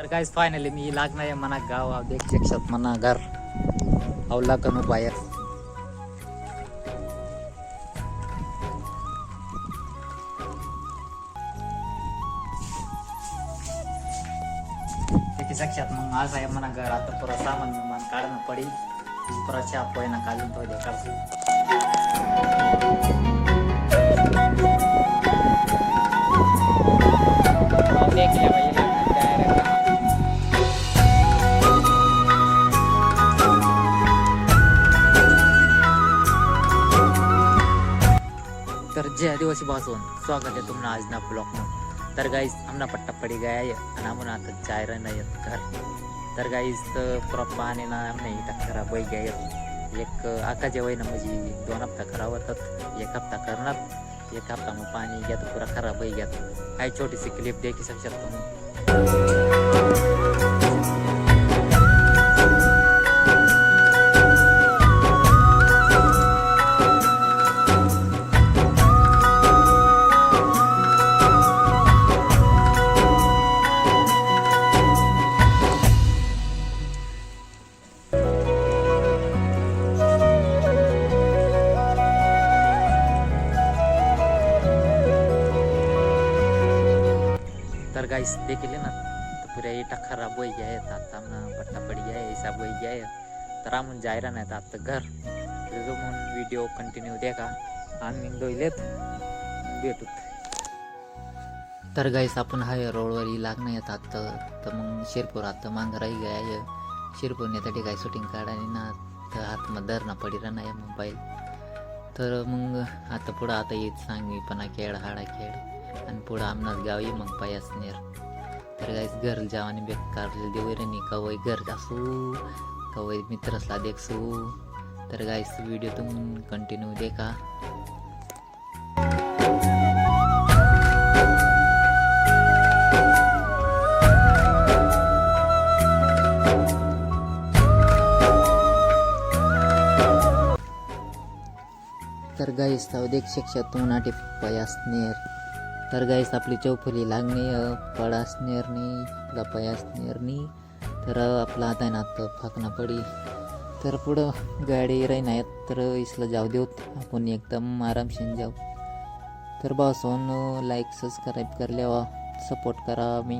तर काहीच फायनली मी लागणार आहे मना गाव देख शकतात मना घर. अवला कमी बाहेर. देखी मग आज आहे मना घर. आता पुरा सामान विमान काढणं पडी पुरा चहा ना काढून तो काढतो. जय आदिवासी स्वागत आहे तुम्हाला आज ना ब्लॉगमध्ये तर गाईज आमना पट्टा पडी गया आहे आणि आम्ही आता जाय नाही येत घर. तर गाईज पुरा पाणी ना आमने इटा खराब होई गया एक आकाच्या ना म्हणजे दोन हफ्ता खराब होतात. एक हफ्ता करणार एक हप्ता मग पानी घ्या तर पुरा खराब होई गया काही छोटीशी क्लिप देखी तर गाइस देखिले ना तो पूरा इटा खराब हो गया है आता हमने पट्टा पड़ गया है ऐसा हो गया है तर आम्ही जायरा नाही आता घर। जो म्हणून व्हिडिओ कंटिन्यू देखा आणि दोयलेत भेटू तर गाईस आपण हाय रोडवर लागणं येतात तर तर मग शिरपूर आता मांगराई आहे. शिरपूर नेत्यासाठी काय शूटिंग काढायला ना तर आतमध्ये धरणा पडी नाही मोबाईल तर मग आता पुढं आता येत सांग मी पणा खेळ हाडा खेळ. आणि पुढं आमनाच गाव ये मग पायास नेर तर गाईस घर जाव आणि बेकार देवरेनी कवय घर जासू कवय मित्रसला देखसू तर गाईस व्हिडिओ तुम्ही कंटिन्यू देखा तर गाईस ताव देख शिक्षा तू नाटे पयास तर गाईस आपली चौफुली लागणे पडास नेरनी आपला पयास नेरनी तर आपला आता आहे ना आता फाकणा पडी तर पुढं गाडी राही नाहीत तर इसला जाऊ देऊत. आपण एकदम आरामशीन जाऊ. तर बसून लाईक सबस्क्राईब करल्यावा सपोर्ट करा. मी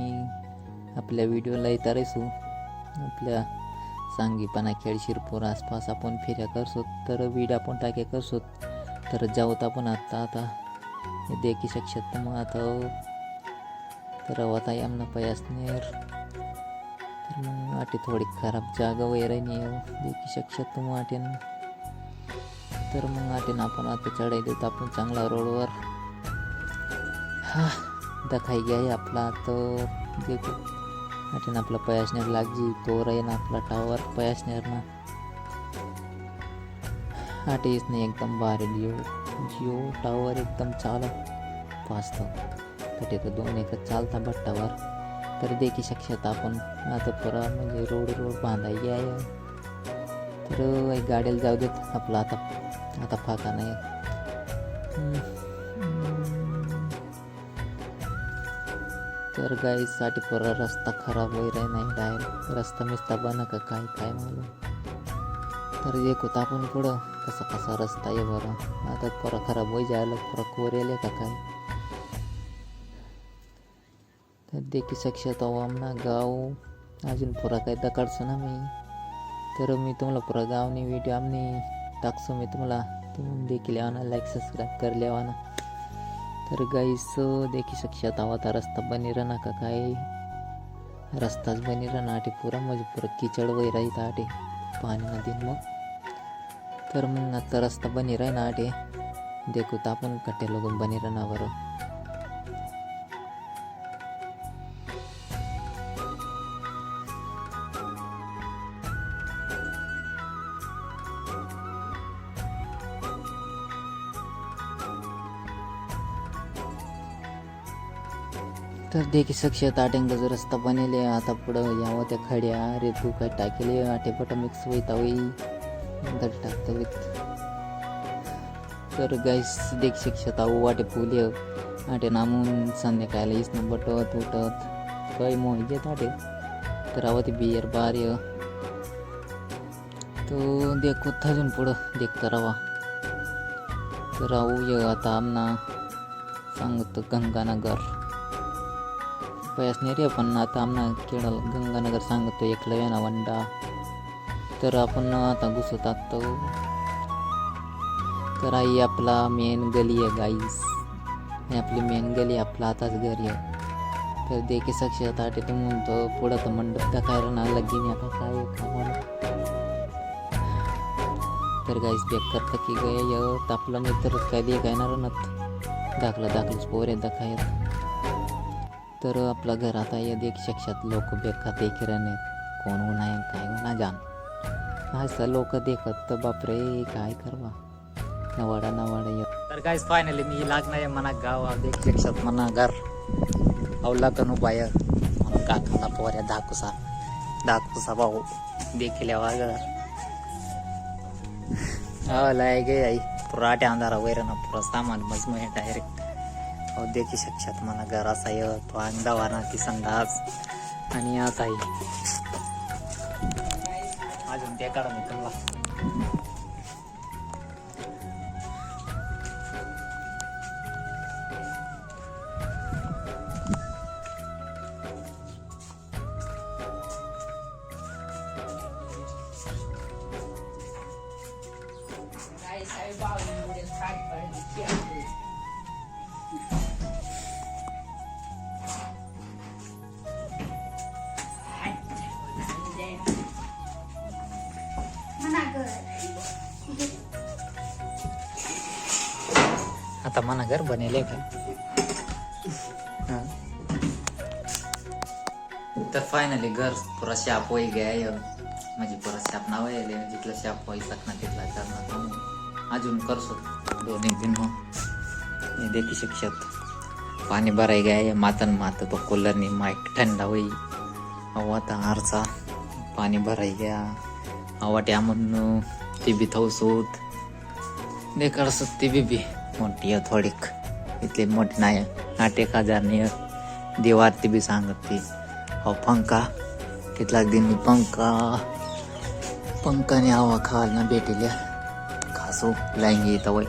आपल्या व्हिडिओला येता रेसू आपल्या सांगीपणा खेळ शिरपूर आसपास आपण फिर्या करसोत. तर व्हिडिओ आपण टाक्या करसोत. तर जाऊत आपण आत्ता आता. हे देखी शकत मग आता हो. तर आता आमना पयासनेर तर मग आटे थोडी खराब जागा वगैरे नाही हो. देखी शकत मग आटेन तर मग आटेन आपण आता चढाई देतो आपण चांगला रोडवर. हा दखाई घ्याय आपला तर देखू. आटेन आपला पयासनेर लागजी. तो राहीन आपला टावर पयासनेर ना. आटे नाही एकदम भारी जिओ जिओ टावर एकदम चालत फास्ट तर तर दोन एकच चालता भट्टावर तर देखी शकतात आपण आता पुरा म्हणजे रोड रोड बांधायची आहे. तर एक गाड्याला जाऊ देत आपला आता. आता फाका नाही. तर गाईसाठी पुरा रस्ता खराब वगैरे नाही डायरेक्ट रस्ता मिस्ता बना का काय काय मला तर एक होता आपण पुढं. कसा कसा रस्ता आहे बरं आता पुरा खराब होई जायला पुरा येले का काय? तर देखी शकत आमना गाव अजून पुरा काही दकाडसो ना मी. तर मी तुम्हाला पुरा गावनी व्हिडिओ आमने टाकसो मी तुम्हाला. तुम्ही देखील यावाना लाईक सबस्क्राईब कर लेवाना तर गाईस देखी शकत आवा आता रस्ता बनी राहणार का काय? रस्ताच बनी राहणार आटे पुरा म्हणजे पुरा किचड वै राहीत आटे पाणी नदीन मग तर मग आता रस्ता बनी राही ना आटे देखू तर आपण कट्टे लोक बनी राहणार बरं. तर देखी शकत आटेंग जो रस्ता बनेले आता पुढं यावं त्या खड्या रे तू काय टाकेले आटे पट मिक्स होईता होई नंतर टाकता तर गाईस देख शिक्षत ताऊ वाटे फुले. आटे नामून संध्याकाळला इसनं बटत उठत. काही मोहित येत आटे तर आवा ते बियर बार य. तो देखो अजून पुढं देखता रावा. तर राहू य आता आमना सांगतो गंगानगर. पयाच नाही रे पण आता आमना केळा गंगानगर सांगतो एकलव्याना वंडा. तर आपण आता घुसत टाकतो तर आई आपला मेन गली आहे गाईस आणि आपली मेन गली आपला आताच घरी आहे. तर देखील साक्षात आटे ते म्हणतो पुढं तर मंडप दाखायला ना लगीन आता काय आहे, काय तर गाईस बेक करता की गय य तापला नाही तर काय दे काय ना दाखला पोर पोरे दाखायत तर आपला घर आता या देख शकतात लोक बेक खाते किराणे कोण उन्हा आहे काय उन्हा जाण. असं लोक देखत तर बापरे काय करवा? नवाडा नवाडा येत तर काय फायनली मी लागणार मना गाव देख शकतात मना घर. अवला कनु बाय म्हणून काकाला पोऱ्या दाखुसा दाखुसा भाऊ देखील वाग लाय गे आई. पुरा अंधारा वैर ना पुरा सामान मजमय डायरेक्ट अहो देखी शकशात मना घर असा येत तो अंगदावाना की संडास आणि आता ಬೇಕಾದ ಮುಖಲ್ಲ I, I, I, I, I, I, घर बनेले का हा. तर फायनली घर पुरा शाप होई गया म्हणजे पुरा शाप नाव यायले. जिथलं शाप होई सकना तिथला करणार तो अजून करसो दोन एक दिन मग. देखी शिक्षक पाणी भराय गया मातन मात तो कूलरनी माईक ठंडा होई. हवा तर आरचा पाणी भराय गया अवा म्हणून ती बी थवसूत देखड ती बी बी. मोठी आहे? थोडीक इथली मोठी नाही आठ एक हजार नाही दिवार ती बी सांगत. ती हो पंखा. कितलाक दिन मी पंखा. पंखाने हवा खावायला ना भेटेल्या. खासो लाईंगी इथं वय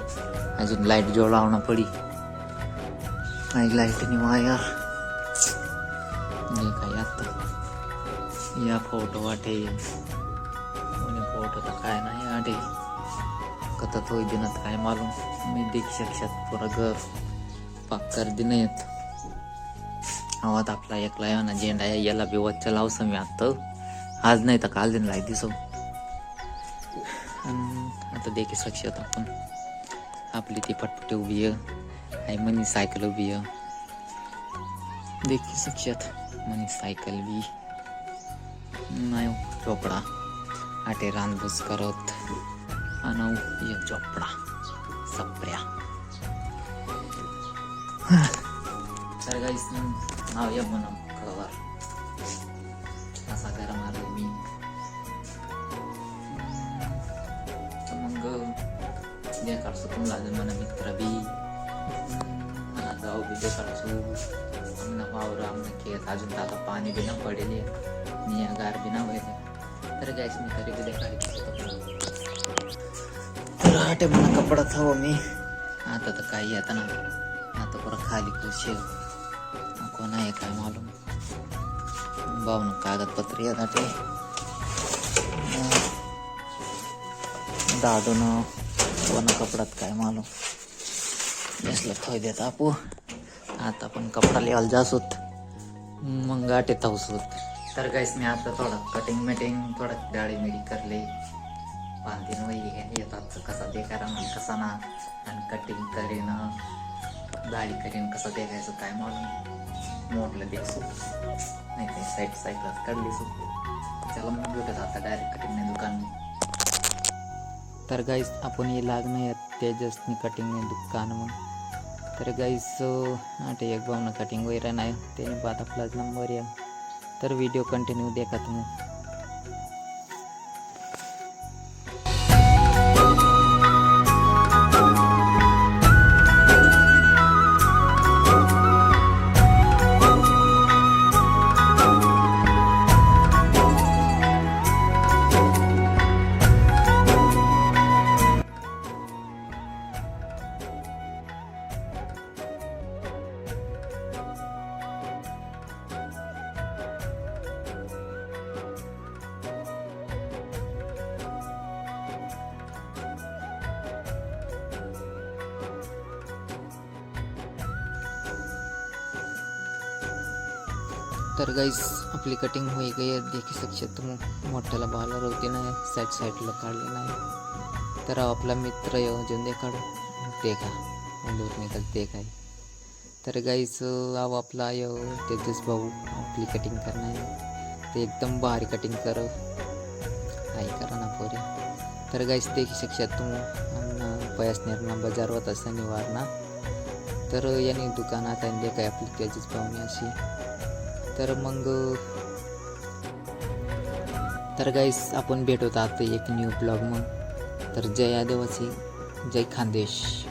अजून लाइट जोड लावणं पडी. नाही लाईटनी वायर. हे काय आता या फोटो वाटे. कोणी कथा थोडी दिनात काय मालूम. मी देख शकशात पुरा घर पाकर दिन येत आवाज आपला एकला या ना झेंडा या याला बी वच्चा लावसं मी आता आज नाही तर काल दिन लाय दिसो आता देखी शकशात आपण आपली ती पटपटी उभी आहे. आई मनी सायकल उभी आहे. देखी शकशात मनी सायकल बी. नाही हो, चोपडा आटे रानभूस करत. आणि एक चोपडा सप्र्या। तर गाईस नाव या म्हणून कवर असा करा मारले मी। तर मग देखाडसो तुम्हाला मला मित्र बी मला जाऊ बी देखाडसो आमना वावर आमना खेळत अजून तर आता पाणी बी ना पडेल आणि गार बी ना तर गाईस मी तरी बी देखाडी तर आटे मला कपडा हवं मी. आता तर काही आता ना. आता परत खाली खुशी कोण आहे काय मालूम. भाऊ ना कागदपत्र येतात ते. दादून न कोण कपड्यात काय मालूम. यसला थोय देत आपू. आता पण कपडा लिहायला जासोत. मग गाठे थावसोत तर काहीच मी आता थोडं कटिंग मिटिंग थोडं डाळी मिडी करले. बांधीन वही येतात कसा देखारा ना कसा ना आणि कटिंग करीन दाढी करीन कसं देखायचं काय मालूम मोठलं देखसो नाही ते साईड साईडला काढली सो त्याला मग भेटत आता डायरेक्ट कटिंगने दुकान तर गाईस आपण हे लागणं आहे तेजसनी कटिंग नाही दुकान मग तर गाईस आटे एक भावना कटिंग वगैरे नाही त्याने बाद आपलाच नंबर या तर व्हिडिओ कंटिन्यू देखा तुम्ही तर गाईस आपली कटिंग होई गई देखी शकशे हो तुम. मोठ्याला बाला होती नाही साईड साईडला काढले नाही. तर आपला मित्र येऊ अजून दे काढू. ते का दूर निघाल ते काय तर गाईस आव आपला यो तेजस भाऊ आपली कटिंग करणार ते एकदम भारी कटिंग कर. आई करा ना पोरे. तर गाईस देखी शकशात हो तुम. पयासनेरना बाजार होत असता निवारणा. तर याने दुकानात आणले काय आपली तेजस भाऊनी अशी. तर मग तर गाईस आपण भेट होता आता एक न्यू ब्लॉग मग. तर जय आदिवासी जय खानदेश.